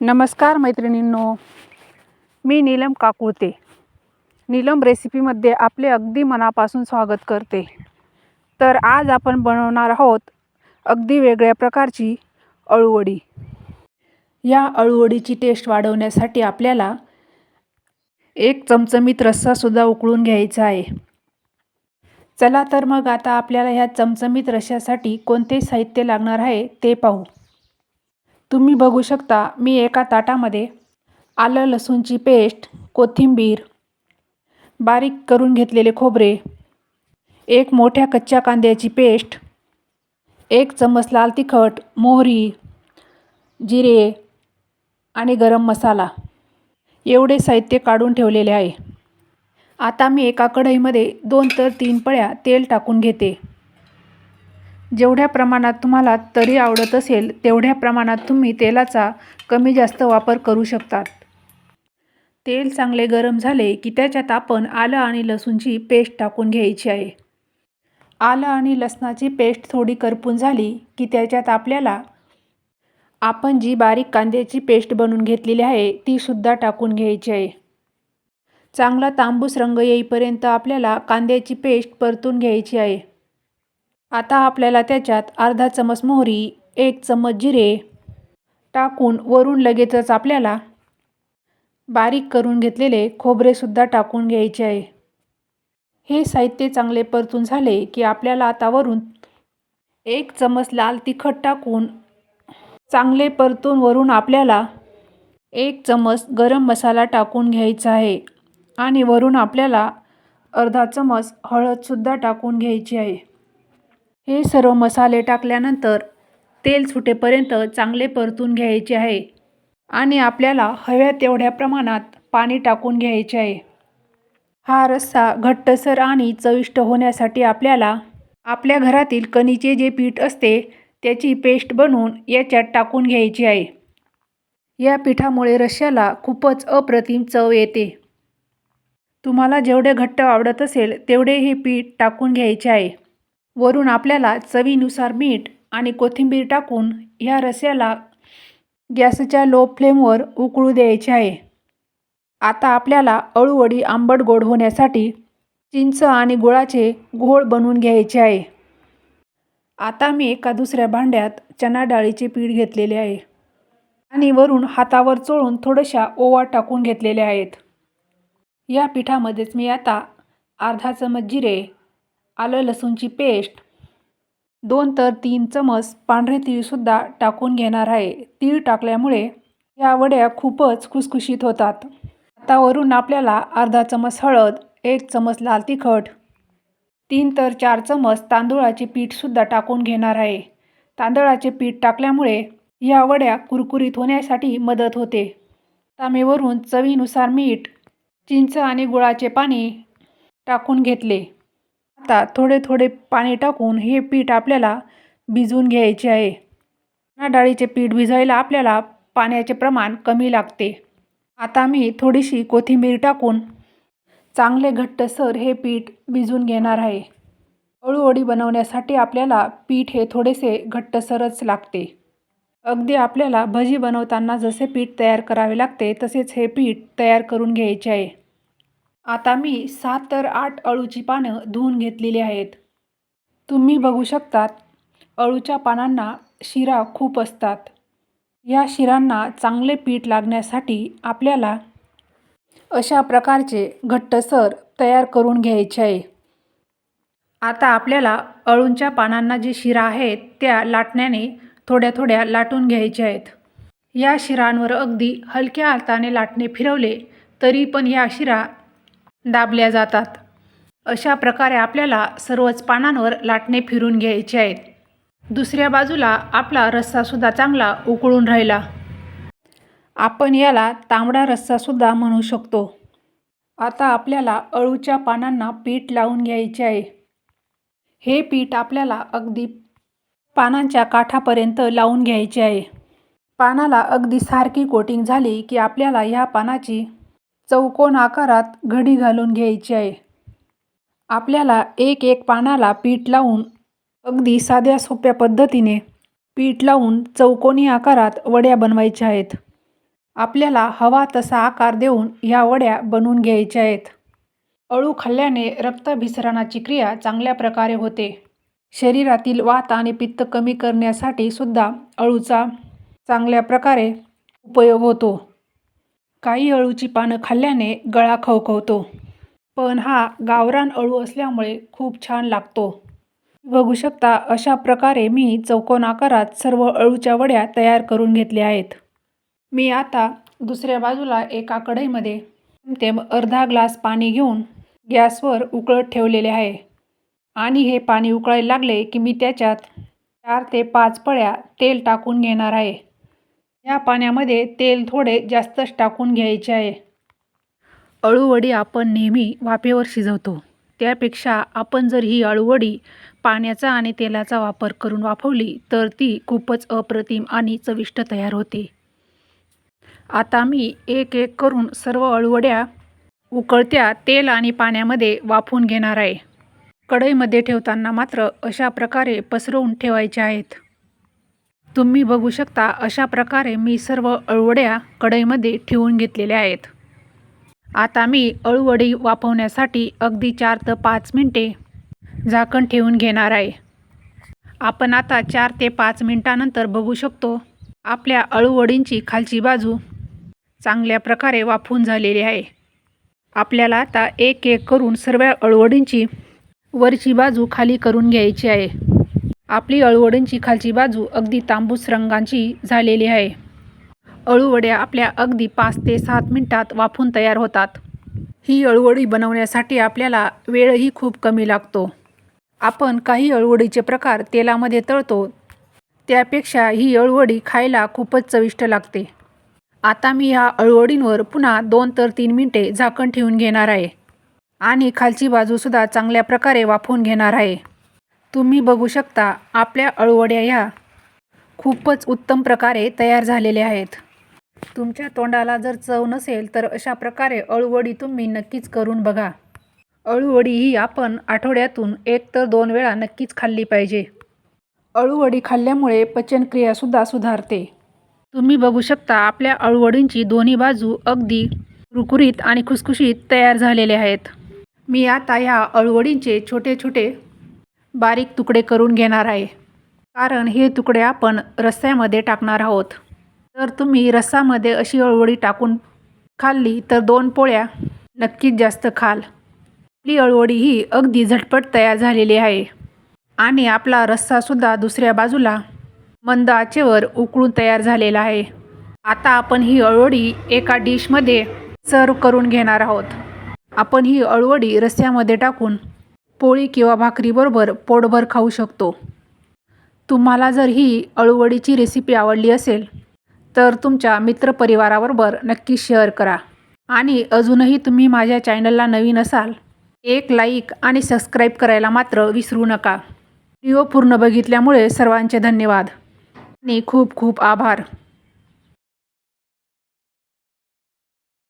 नमस्कार मैत्रिणींनो मी नीलम काकुळते. नीलम रेसिपीमध्ये आपले अगदी मनापासून स्वागत करते. तर आज आपण बनवणार आहोत अगदी वेगळ्या प्रकारची अळूवडी. या अळूवडीची टेस्ट वाढवण्यासाठी आपल्याला एक चमचमीत रस्सासुद्धा उकळून घ्यायचा आहे. चला तर मग आता आपल्याला ह्या चमचमीत रश्श्यासाठी कोणते साहित्य लागणार आहे ते पाहू. तुम्ही बघू शकता मी एका ताटामध्ये आलं लसूणची पेस्ट कोथिंबीर बारीक करून घेतलेले खोबरे एक मोठ्या कच्च्या कांद्याची पेस्ट एक चम्मच लाल तिखट मोहरी जिरे आणि गरम मसाला. एवढे साहित्य काढून ठेवलेले आहे. आता मी एका कढईमध्ये दोन तर तीन पळ्या तेल टाकून घेते. जेवढ्या प्रमाणात तुम्हाला तरी आवडत असेल तेवढ्या प्रमाणात तुम्ही तेलाचा कमी जास्त वापर करू शकतात. तेल चांगले गरम झाले की त्याच्यात आपण आलं आणि लसूणची पेस्ट टाकून घ्यायची आहे. आलं आणि लसणाची पेस्ट थोडी करपून झाली की त्याच्यात आपल्याला आपण जी बारीक कांद्याची पेस्ट बनवून घेतलेली आहे तीसुद्धा टाकून घ्यायची आहे. चांगला तांबूस रंग येईपर्यंत आपल्याला कांद्याची पेस्ट परतून घ्यायची आहे. आता आपल्याला त्याच्यात अर्धा चमच मोहरी एक चमच जिरे टाकून वरून लगेचच आपल्याला बारीक करून घेतलेले खोबरेसुद्धा टाकून घ्यायचे आहे. हे साहित्य चांगले परतून झाले की आपल्याला आता वरून एक चमच लाल तिखट टाकून चांगले परतून वरून आपल्याला एक चमच गरम मसाला टाकून घ्यायचा आहे आणि वरून आपल्याला अर्धा चमच हळदसुद्धा टाकून घ्यायची आहे. हे सर्व मसाले टाकल्यानंतर तेल सुटेपर्यंत चांगले परतून घ्यायचे आहे आणि आपल्याला हव्या तेवढ्या प्रमाणात पाणी टाकून घ्यायचे आहे. हा रस्सा घट्टसर आणि चविष्ट होण्यासाठी आपल्याला आपल्या घरातील कणीचे जे पीठ असते त्याची पेस्ट बनवून याच्यात टाकून घ्यायची आहे. या पिठामुळे रश्श्याला खूपच अप्रतिम चव येते. तुम्हाला जेवढे घट्ट आवडत असेल तेवढे हे पीठ टाकून घ्यायचे आहे. वरून आपल्याला चवीनुसार मीठ आणि कोथिंबीर टाकून ह्या रस्स्याला गॅसच्या लो फ्लेमवर उकळू द्यायचे आहे. आता आपल्याला अळूवडी आंबट गोड होण्यासाठी चिंच आणि गुळाचे घोळ बनवून घ्यायचे आहे. आता मी एका दुसऱ्या भांड्यात चणा डाळीचे पीठ घेतलेले आहे आणि वरून हातावर चोळून थोड्याशा ओवा टाकून घेतलेल्या आहेत. या पिठामध्येच मी आता अर्धा चमच जिरे आलं लसूणची पेस्ट. दोन तर तीन चमच पांढरे तीळसुद्धा टाकून घेणार आहे. तीळ टाकल्यामुळे या वड्या खूपच खुसखुशीत होतात. आतावरून आपल्याला अर्धा चमच हळद एक चमच लाल तिखट तीन तर चार चमच तांदूळाचे पीठसुद्धा टाकून घेणार आहे. तांदळाचे पीठ टाकल्यामुळे या वड्या कुरकुरीत होण्यासाठी मदत होते. तांबेवरून चवीनुसार मीठ चिंच आणि गुळाचे पाणी टाकून घेतले. आता थोडे थोडे पाणी टाकून हे पीठ आपल्याला भिजवून घ्यायचे आहे. ना डाळीचे पीठ भिजायला आपल्याला पाण्याचे प्रमाण कमी लागते. आता मी थोडीशी कोथिंबीर टाकून चांगले घट्टसर हे पीठ भिजवून घेणार आहे. अळूवडी बनवण्यासाठी आपल्याला पीठ हे थोडेसे घट्टसरच लागते. अगदी आपल्याला भजी बनवताना जसे पीठ तयार करावे लागते तसेच हे पीठ तयार करून घ्यायचे आहे. आता मी सात तर आठ अळूची पानं धुवून घेतलेली आहेत. तुम्ही बघू शकतात अळूच्या पानांना शिरा खूप असतात. या शिरांना चांगले पीठ लागण्यासाठी आपल्याला अशा प्रकारचे घट्टसर तयार करून घ्यायचे आहे. आता आपल्याला अळूंच्या पानांना जे शिरा आहेत त्या लाटण्याने थोड्या थोड्या लाटून घ्यायच्या आहेत. या शिरांवर अगदी हलक्या हाताने लाटणे फिरवले तरी पण या शिरा दाबल्या जातात. अशा प्रकारे आपल्याला सर्वच पानांवर लाटणे फिरून घ्यायचे आहेत. दुसऱ्या बाजूला आपला रस्सासुद्धा चांगला उकळून राहिला. आपण याला तांबडा रस्सासुद्धा म्हणू शकतो. आता आपल्याला अळूच्या पानांना पीठ लावून घ्यायचे आहे. हे पीठ आपल्याला अगदी पानांच्या काठापर्यंत लावून घ्यायचे आहे. पानाला अगदी सारखी कोटिंग झाली की आपल्याला ह्या पानाची चौकोन आकारात घडी घालून घ्यायची आहे. आपल्याला एक एक पानाला पीठ लावून अगदी साध्या सोप्या पद्धतीने पीठ लावून चौकोनी आकारात वड्या बनवायच्या आहेत. आपल्याला हवा तसा आकार देऊन ह्या वड्या बनवून घ्यायच्या आहेत. अळू खाल्ल्याने रक्ताभिसरणाची क्रिया चांगल्या प्रकारे होते. शरीरातील वात आणि पित्त कमी करण्यासाठी सुद्धा अळूचा चांगल्या प्रकारे उपयोग होतो. काही अळूची पानं खाल्ल्याने गळा खवखवतो. पण हा गावरान अळू असल्यामुळे खूप छान लागतो. बघू शकता अशा प्रकारे मी चौकोन आकारात सर्व अळूच्या वड्या तयार करून घेतल्या आहेत. मी आता दुसऱ्या बाजूला एका कढईमध्ये तेम अर्धा ग्लास पाणी घेऊन गॅसवर उकळत ठेवलेले आहे. आणि हे पाणी उकळायला लागले की मी त्याच्यात चार ते पाच पळ्या तेल टाकून घेणार आहे. या पाण्यामध्ये तेल थोडे जास्तच टाकून घ्यायचे आहे. अळूवडी आपण नेहमी वाफेवर शिजवतो. त्यापेक्षा आपण जर ही अळूवडी पाण्याचा आणि तेलाचा वापर करून वाफवली तर ती खूपच अप्रतिम आणि चविष्ट तयार होते. आता मी एक एक करून सर्व अळूवड्या उकळत्या तेल आणि पाण्यामध्ये वाफवून घेणार आहे. कढईमध्ये ठेवताना मात्र अशा प्रकारे पसरवून ठेवायच्या आहेत. तुम्ही बघू शकता अशा प्रकारे मी सर्व अळवड्या कढईमध्ये ठेवून घेतलेल्या आहेत. आता मी अळूवडी वाफवण्यासाठी अगदी चार ते पाच मिनटे झाकण ठेवून घेणार आहे. आपण आता चार ते पाच मिनटानंतर बघू शकतो आपल्या अळूवडींची खालची बाजू चांगल्या प्रकारे वाफवून झालेली आहे. आपल्याला आता एक एक करून सर्व अळवडींची वरची बाजू खाली करून घ्यायची आहे. आपली अळूवडींची खालची बाजू अगदी तांबूस रंगांची झालेली आहे. अळूवड्या आपल्या अगदी पाच ते सात मिनटात वाफून तयार होतात. ही अळूवडी बनवण्यासाठी आपल्याला वेळही खूप कमी लागतो. आपण काही अळूवडीचे प्रकार तेलामध्ये तळतो. त्यापेक्षा ही अळूवडी खायला खूपच चविष्ट लागते. आता मी ह्या अळूवडींवर पुन्हा दोन तर तीन मिनटे झाकण ठेवून घेणार आहे. आणि खालची बाजूसुद्धा चांगल्या प्रकारे वाफवून घेणार आहे. तुम्ही बघू शकता आपल्या अळूवड्या ह्या खूपच उत्तम प्रकारे तयार झालेल्या आहेत. तुमच्या तोंडाला जर चव नसेल तर अशा प्रकारे अळूवडी तुम्ही नक्कीच करून बघा. अळूवडी ही आपण आठवड्यातून एक तर दोन वेळा नक्कीच खाल्ली पाहिजे. अळूवडी खाल्ल्यामुळे पचनक्रियासुद्धा सुधारते. तुम्ही बघू शकता आपल्या अळूवडींची दोन्ही बाजू अगदी कुरकुरीत आणि खुसखुशीत तयार झालेले आहेत. मी आता ह्या अळूवडींचे छोटे छोटे बारीक तुकडे करून घेणार आहे. कारण हे तुकडे आपण रस्स्यामध्ये टाकणार आहोत. तर तुम्ही रस्सामध्ये अशी अळवडी टाकून खाल्ली तर दोन पोळ्या नक्कीच जास्त खाल. आपली अळवडी ही अगदी झटपट तयार झालेली आहे. आणि आपला रस्सासुद्धा दुसऱ्या बाजूला मंद आचेवर उकळून तयार झालेला आहे. आता आपण ही अळवडी एका डिशमध्ये सर्व करून घेणार आहोत. आपण ही अळवडी रस्स्यामध्ये टाकून पोळी किंवा भाकरीबरोबर पोटभर खाऊ शकतो. तुम्हाला जर ही अळूवडीची रेसिपी आवडली असेल तर तुमच्या मित्रपरिवाराबरोबर नक्की शेअर करा. आणि अजूनही तुम्ही माझ्या चॅनलला नवीन असाल एक लाईक आणि सबस्क्राईब करायला मात्र विसरू नका. व्हिडिओ पूर्ण बघितल्यामुळे सर्वांचे धन्यवाद. आणि खूप खूप आभार.